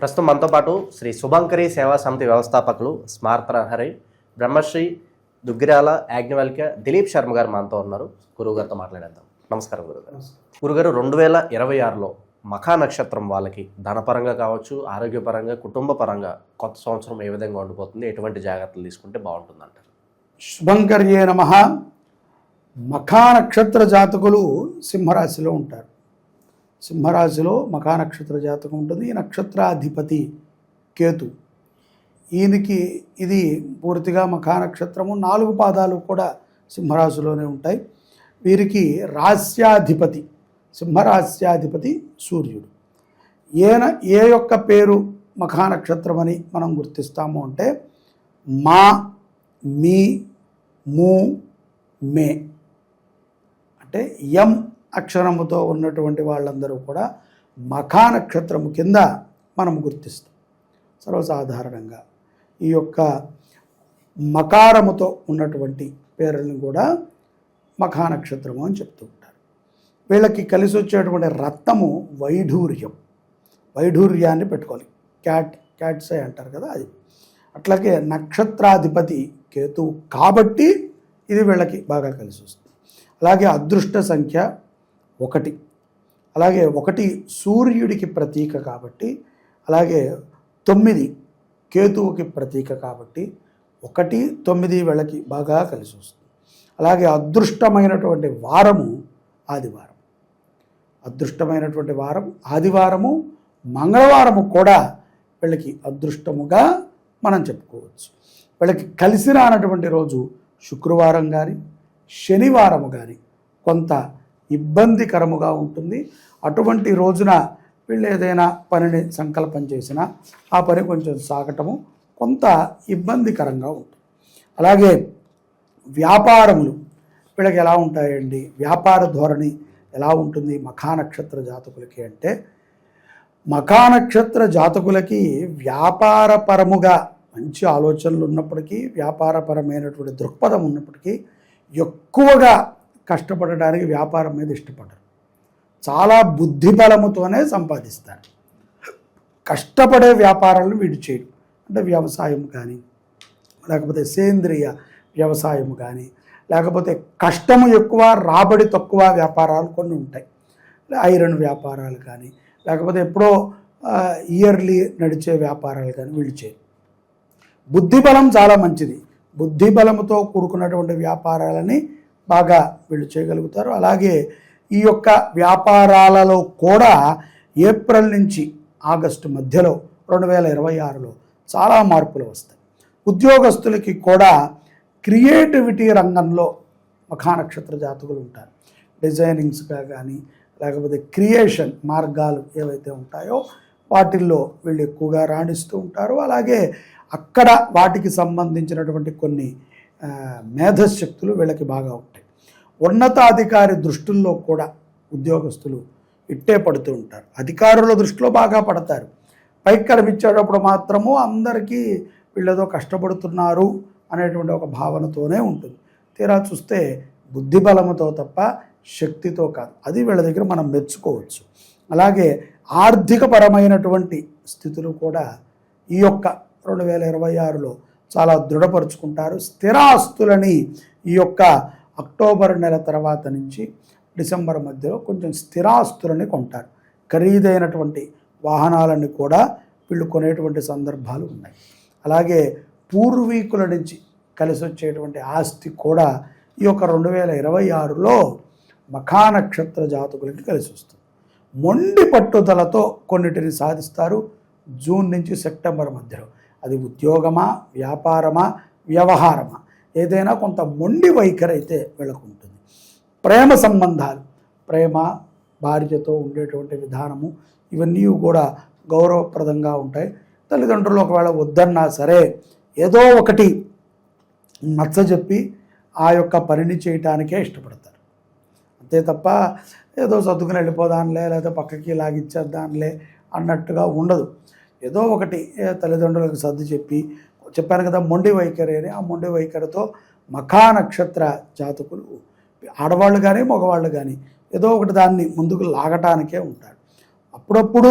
ప్రస్తుతం మనతో పాటు శ్రీ శుభంకరి సేవా సమితి వ్యవస్థాపకులు స్మార్తహరి బ్రహ్మశ్రీ దుగ్గిరాల యాజ్ఞవల్క్య దిలీప్ శర్మ గారు మనతో ఉన్నారు. గురువుగారితో మాట్లాడేద్దాం. నమస్కారం గురుగారు గురుగారు రెండు వేల ఇరవై ఆరులో మఖా నక్షత్రం వాళ్ళకి ధనపరంగా కావచ్చు ఆరోగ్యపరంగా కుటుంబ పరంగా కొత్త సంవత్సరం ఏ విధంగా ఉండిపోతుంది ఎటువంటి జాగ్రత్తలు తీసుకుంటే బాగుంటుంది అంటారు శుభంకర్యే నమ. మఖా నక్షత్ర జాతకులు సింహరాశిలో ఉంటారు. సింహరాశిలో మఖా నక్షత్ర జాతకం ఉంటుంది. ఈ నక్షత్రాధిపతి కేతు. ఈయనకి ఇది పూర్తిగా మఖా నక్షత్రము. నాలుగు పాదాలు కూడా సింహరాశిలోనే ఉంటాయి. వీరికి రాస్యాధిపతి సింహరాస్యాధిపతి సూర్యుడు. ఈయన ఏ యొక్క పేరు మఖానక్షత్రం అని మనం గుర్తిస్తాము అంటే మా మీ మూ మే. అంటే ఎం అక్షరముతో ఉన్నటువంటి వాళ్ళందరూ కూడా మఖా నక్షత్రము కింద మనం గుర్తిస్తాం. సర్వసాధారణంగా ఈ యొక్క మకారముతో ఉన్నటువంటి పేర్లను కూడా మఖా నక్షత్రము అని చెప్తూ ఉంటారు. వీళ్ళకి కలిసి వచ్చేటువంటి రత్నము వైఢూర్యం. వైఢూర్యాన్ని పెట్టుకోవాలి. క్యాట్ క్యాట్సే అంటారు కదా అది. అట్లాగే నక్షత్రాధిపతి కేతువు కాబట్టి ఇది వీళ్ళకి బాగా కలిసి వస్తుంది. అలాగే అదృష్ట సంఖ్య ఒకటి. అలాగే ఒకటి సూర్యుడికి ప్రతీక కాబట్టి అలాగే తొమ్మిది కేతువుకి ప్రతీక కాబట్టి ఒకటి తొమ్మిది వేళకి బాగా కలిసి వస్తుంది. అలాగే అదృష్టమైనటువంటి వారము ఆదివారం. అదృష్టమైనటువంటి వారం ఆదివారము మంగళవారము కూడా వీళ్ళకి అదృష్టముగా మనం చెప్పుకోవచ్చు. వీళ్ళకి కలిసి రానటువంటి రోజు శుక్రవారం కానీ శనివారము కానీ కొంత ఇబ్బందికరముగా ఉంటుంది. అటువంటి రోజున వీళ్ళు ఏదైనా పనిని సంకల్పం చేసినా ఆ పని కొంచెం సాగటము కొంత ఇబ్బందికరంగా ఉంటుంది. అలాగే వ్యాపారములు వీళ్ళకి ఎలా ఉంటాయండి? వ్యాపార ధోరణి ఎలా ఉంటుంది? మఖా నక్షత్ర జాతకులకి అంటే మఖానక్షత్ర జాతకులకి వ్యాపారపరముగా మంచి ఆలోచనలు ఉన్నప్పటికీ వ్యాపారపరమైనటువంటి దృక్పథం ఉన్నప్పటికీ ఎక్కువగా కష్టపడడానికి వ్యాపారం మీద ఇష్టపడరు. చాలా బుద్ధి బలముతోనే సంపాదిస్తారు. కష్టపడే వ్యాపారాలను వీడు చేయడు. అంటే వ్యవసాయం కానీ లేకపోతే సేంద్రియ వ్యవసాయం కానీ లేకపోతే కష్టము ఎక్కువ రాబడి తక్కువ వ్యాపారాలు కొన్ని ఉంటాయి. ఐరన్ వ్యాపారాలు కానీ లేకపోతే ఎప్పుడో ఇయర్లీ నడిచే వ్యాపారాలు కానీ వీళ్ళు చేయరు. బుద్ధిబలం చాలా మంచిది. బుద్ధిబలంతో కూడుకున్నటువంటి వ్యాపారాలని బాగా వీళ్ళు చేయగలుగుతారు. అలాగే ఈ యొక్క వ్యాపారాలలో కూడా ఏప్రిల్ నుంచి ఆగస్టు మధ్యలో రెండు వేల ఇరవై ఆరులో చాలా మార్పులు వస్తాయి. ఉద్యోగస్తులకి కూడా క్రియేటివిటీ రంగంలో మఖా నక్షత్ర జాతకులు ఉంటారు. డిజైనింగ్స్గా కానీ లేకపోతే క్రియేషన్ మార్గాలు ఏవైతే ఉంటాయో వాటిల్లో వీళ్ళు ఎక్కువగా రాణిస్తూ ఉంటారు. అలాగే అక్కడ వాటికి సంబంధించినటువంటి కొన్ని మేధశక్తులు వీళ్ళకి బాగా ఉంటాయి. ఉన్నతాధికారి దృష్టిల్లో కూడా ఉద్యోగస్తులు ఇట్టే పడుతూ ఉంటారు. అధికారుల దృష్టిలో బాగా పడతారు. పైకి కనిపించేటప్పుడు మాత్రము అందరికీ వీళ్ళేదో కష్టపడుతున్నారు అనేటువంటి ఒక భావనతోనే ఉంటుంది. తీరా చూస్తే బుద్ధిబలముతో తప్ప శక్తితో కాదు. అది వీళ్ళ దగ్గర మనం మెచ్చుకోవచ్చు. అలాగే ఆర్థికపరమైనటువంటి స్థితులు కూడా ఈ యొక్క రెండు వేల ఇరవై ఆరులో చాలా దృఢపరుచుకుంటారు. స్థిరాస్తులని ఈ యొక్క అక్టోబర్ నెల తర్వాత నుంచి డిసెంబర్ మధ్యలో కొంచెం స్థిరాస్తులని కొంటారు. ఖరీదైనటువంటి వాహనాలన్నీ కూడా వీళ్ళు కొనేటువంటి సందర్భాలు ఉన్నాయి. అలాగే పూర్వీకుల నుంచి కలిసి వచ్చేటువంటి ఆస్తి కూడా ఈ యొక్క రెండు వేల ఇరవై ఆరులో మఖానక్షత్ర జాతకులకి కలిసి వస్తుంది మొండి పట్టుదలతో కొన్నిటిని సాధిస్తారు. జూన్ నుంచి సెప్టెంబర్ మధ్యలో. అది ఉద్యోగమా వ్యాపారమా వ్యవహారమా? ఏదైనా కొంత మొండి వైఖరి అయితే వీళ్ళకు ఉంటుంది. ప్రేమ సంబంధాలు ప్రేమ భార్యతో ఉండేటువంటి విధానము ఇవన్నీ కూడా గౌరవప్రదంగా ఉంటాయి. తల్లిదండ్రులు ఒకవేళ వద్దన్నా సరే ఏదో ఒకటి నచ్చజెప్పి ఆ యొక్క పనిని చేయటానికే ఇష్టపడతారు. అంతే తప్ప ఏదో సర్దుకుని వెళ్ళిపోదాంలే లేకపోతే పక్కకి లాగిచ్చేద్దాంలే అన్నట్టుగా ఉండదు. ఏదో ఒకటి తల్లిదండ్రులకు సర్ది చెప్పి చెప్పాను కదా మొండి వైఖరి అని ఆ మొండి వైఖరితో మఖా నక్షత్ర జాతకులు ఆడవాళ్ళు కానీ మగవాళ్ళు కానీ ఏదో ఒకటి దాన్ని ముందుకు లాగటానికే ఉంటారు. అప్పుడప్పుడు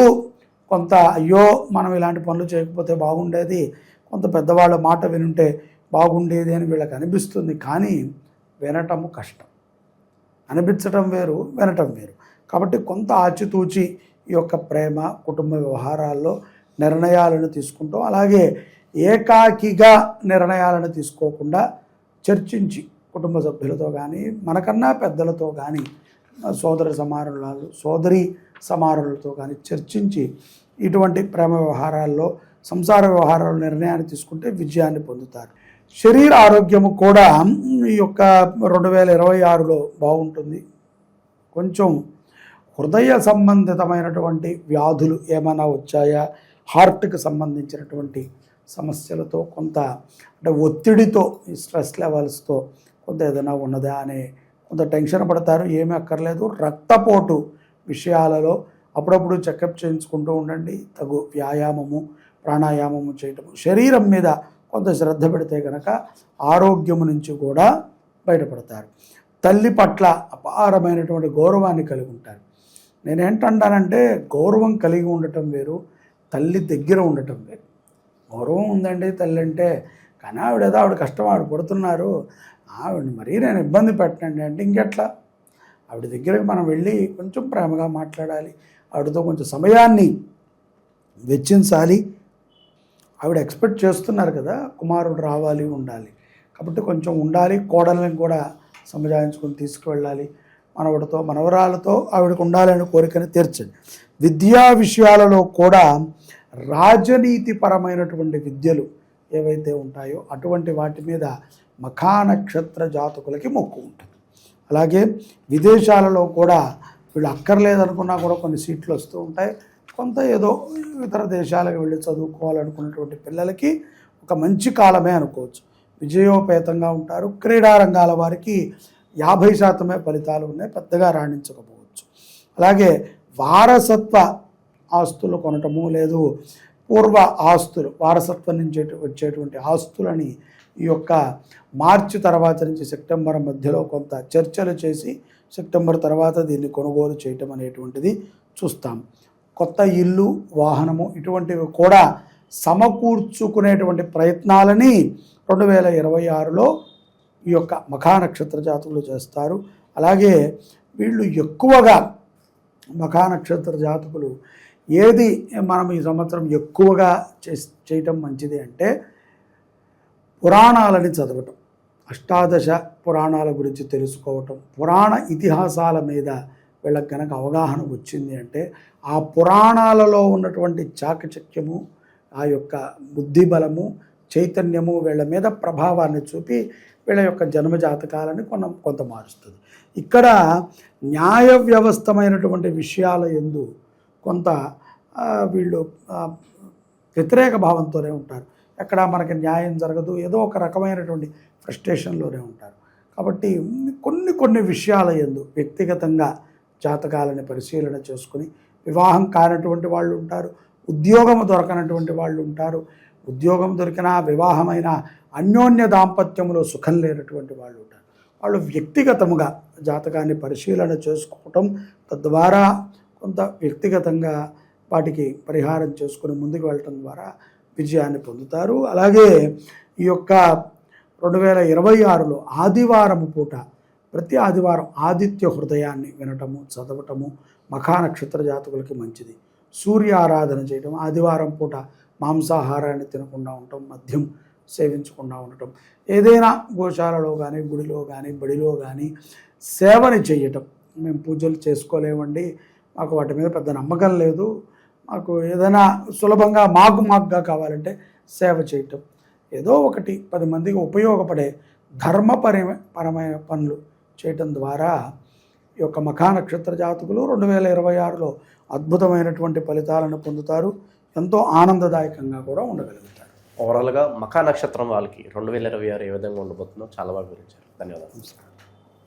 కొంత అయ్యో మనం ఇలాంటి పనులు చేయకపోతే బాగుండేది కొంత పెద్దవాళ్ళ మాట వినుంటే బాగుండేది అని వీళ్ళకి అనిపిస్తుంది కానీ వినటము కష్టం. అనిపించటం వేరు వినటం వేరు. కాబట్టి కొంత ఆచితూచి ఈ యొక్క ప్రేమ కుటుంబ వ్యవహారాల్లో నిర్ణయాలను తీసుకుంటాం. అలాగే ఏకాకిగా నిర్ణయాలను తీసుకోకుండా చర్చించి కుటుంబ సభ్యులతో కానీ మనకన్నా పెద్దలతో కానీ సోదర సమారులాలు సోదరి సమారులతో కానీ చర్చించి ఇటువంటి ప్రేమ వ్యవహారాల్లో సంసార వ్యవహారాల్లో నిర్ణయాన్ని తీసుకుంటే విజయాన్ని పొందుతారు. శరీర ఆరోగ్యము కూడా ఈ యొక్క రెండు వేల ఇరవై ఆరులో బాగుంటుంది. కొంచెం హృదయ సంబంధితమైనటువంటి వ్యాధులు ఏమైనా వచ్చాయా? హార్ట్కి సంబంధించినటువంటి సమస్యలతో కొంత అంటే ఒత్తిడితో ఈ స్ట్రెస్ లెవెల్స్తో కొంత ఏదైనా ఉన్నదా అనే కొంత టెన్షన్ పడతారు. ఏమీ అక్కర్లేదు. రక్తపోటు విషయాలలో అప్పుడప్పుడు చెకప్ చేయించుకుంటూ ఉండండి. తగు వ్యాయామము ప్రాణాయామము చేయటము. శరీరం మీద కొంత శ్రద్ధ పెడితే కనుక ఆరోగ్యము నుంచి కూడా బయటపడతారు. తల్లి పట్ల అపారమైనటువంటి గౌరవాన్ని కలిగి ఉంటారు. నేనేంటంటానంటే గౌరవం కలిగి ఉండటం వేరు. తల్లి దగ్గర ఉండటం వేరు గౌరవం ఉందండి తల్లి అంటే కానీ ఆవిడ ఏదో ఆవిడ కష్టం ఆవిడ పడుతున్నారు. ఆవిడని మరీ నేను ఇబ్బంది పెట్టండి అంటే ఇంకెట్లా? ఆవిడ దగ్గరకు మనం వెళ్ళి కొంచెం ప్రేమగా మాట్లాడాలి. ఆవిడతో కొంచెం సమయాన్ని వెచ్చించాలి. ఆవిడ ఎక్స్పెక్ట్ చేస్తున్నారు కదా కుమారుడు రావాలి ఉండాలి. కాబట్టి కొంచెం ఉండాలి. కోడల్ని కూడా సమజాయించుకొని తీసుకువెళ్ళాలి. మనవడితో మనవరాలతో ఆవిడకు ఉండాలనే కోరికను తీర్చండి. విద్యా విషయాలలో కూడా రాజనీతిపరమైనటువంటి విద్యలు ఏవైతే ఉంటాయో అటువంటి వాటి మీద మఖా నక్షత్ర జాతకులకి మొక్కు ఉంటుంది. అలాగే విదేశాలలో కూడా వీళ్ళు అక్కర్లేదనుకున్నా కూడా కొన్ని సీట్లు వస్తూ ఉంటాయి. కొంత ఏదో ఇతర దేశాలకు వెళ్ళి చదువుకోవాలనుకున్నటువంటి పిల్లలకి ఒక మంచి కాలమే అనుకోవచ్చు. విజయోపేతంగా ఉంటారు. క్రీడా రంగాల వారికి యాభై శాతమే ఫలితాలు ఉన్నాయి పెద్దగా రాణించకపోవచ్చు. అలాగే వారసత్వ ఆస్తులు కొనటము లేదు. పూర్వ ఆస్తులు వారసత్వం నుంచి వచ్చేటువంటి ఆస్తులని ఈ యొక్క మార్చి తర్వాత నుంచి సెప్టెంబర్ మధ్యలో కొంత చర్చలు చేసి సెప్టెంబర్ తర్వాత దీన్ని కొనుగోలు చేయటం అనేటువంటిది చూస్తాం. కొత్త ఇల్లు వాహనము ఇటువంటివి కూడా సమకూర్చుకునేటువంటి ప్రయత్నాలని రెండు వేల ఇరవై ఆరులో ఈ యొక్క మఖానక్షత్ర జాతకులు చేస్తారు. అలాగే వీళ్ళు ఎక్కువగా మఖానక్షత్ర జాతకులు ఏది మనం ఈ సంవత్సరం ఎక్కువగా చే చేయటం మంచిది అంటే పురాణాలని చదవటం. అష్టాదశ పురాణాల గురించి తెలుసుకోవటం. పురాణ ఇతిహాసాల మీద వీళ్ళకి కనుక అవగాహన వచ్చింది అంటే ఆ పురాణాలలో ఉన్నటువంటి చాకచక్యము ఆ యొక్క బుద్ధి బలము చైతన్యము వీళ్ళ మీద ప్రభావాన్ని చూపి వీళ్ళ యొక్క జన్మ జాతకాలని కొన కొంత మారుస్తుంది. ఇక్కడ న్యాయ వ్యవస్థమైనటువంటి విషయాల ఎందు కొంత వీళ్ళు వ్యతిరేక భావంతోనే ఉంటారు. ఎక్కడ మనకి న్యాయం జరగదు ఏదో ఒక రకమైనటువంటి ఫ్రస్ట్రేషన్లోనే ఉంటారు. కాబట్టి కొన్ని కొన్ని విషయాల ఎందు వ్యక్తిగతంగా జాతకాలని పరిశీలన చేసుకుని వివాహం కానటువంటి వాళ్ళు ఉంటారు ఉద్యోగం దొరకనటువంటి వాళ్ళు ఉంటారు ఉద్యోగం దొరికినా వివాహమైన అన్యోన్య దాంపత్యంలో సుఖం లేనటువంటి వాళ్ళు ఉంటారు. వాళ్ళు వ్యక్తిగతముగా జాతకాన్ని పరిశీలన చేసుకోవటం తద్వారా కొంత వ్యక్తిగతంగా వాటికి పరిహారం చేసుకుని ముందుకు వెళ్ళటం ద్వారా విజయాన్ని పొందుతారు. అలాగే ఈ యొక్క రెండు వేల ఇరవై ఆరులో ఆదివారం పూట ప్రతి ఆదివారం ఆదిత్య హృదయాన్ని వినటము చదవటము మఖా నక్షత్ర జాతకులకి మంచిది. సూర్య ఆరాధన చేయటం ఆదివారం పూట మాంసాహారాన్ని తినకుండా ఉండటం మద్యం సేవించకుండా ఉండటం. ఏదైనా గోశాలలో కానీ గుడిలో కానీ బడిలో కానీ సేవని చేయటం మేము పూజలు చేసుకోలేమండి. మాకు వాటి మీద పెద్ద నమ్మకం లేదు. మాకు ఏదైనా సులభంగా మాకు మాకుగా కావాలంటే సేవ చేయటం. ఏదో ఒకటి పది మందికి ఉపయోగపడే ధర్మపరి పరమైన పనులు చేయటం ద్వారా ఈ యొక్క మఖా నక్షత్ర జాతకులు రెండు వేల ఇరవై ఆరులో అద్భుతమైనటువంటి ఫలితాలను పొందుతారు. ఎంతో ఆనందదాయకంగా కూడా ఉండగలుగుతారు. ఓవరాల్గా మకా నక్షత్రం వాళ్ళకి రెండు వేల ఇరవై ఆరు ఏ విధంగా ఉండబోతుందో చాలా బాగా వివరించారు. ధన్యవాదాలు.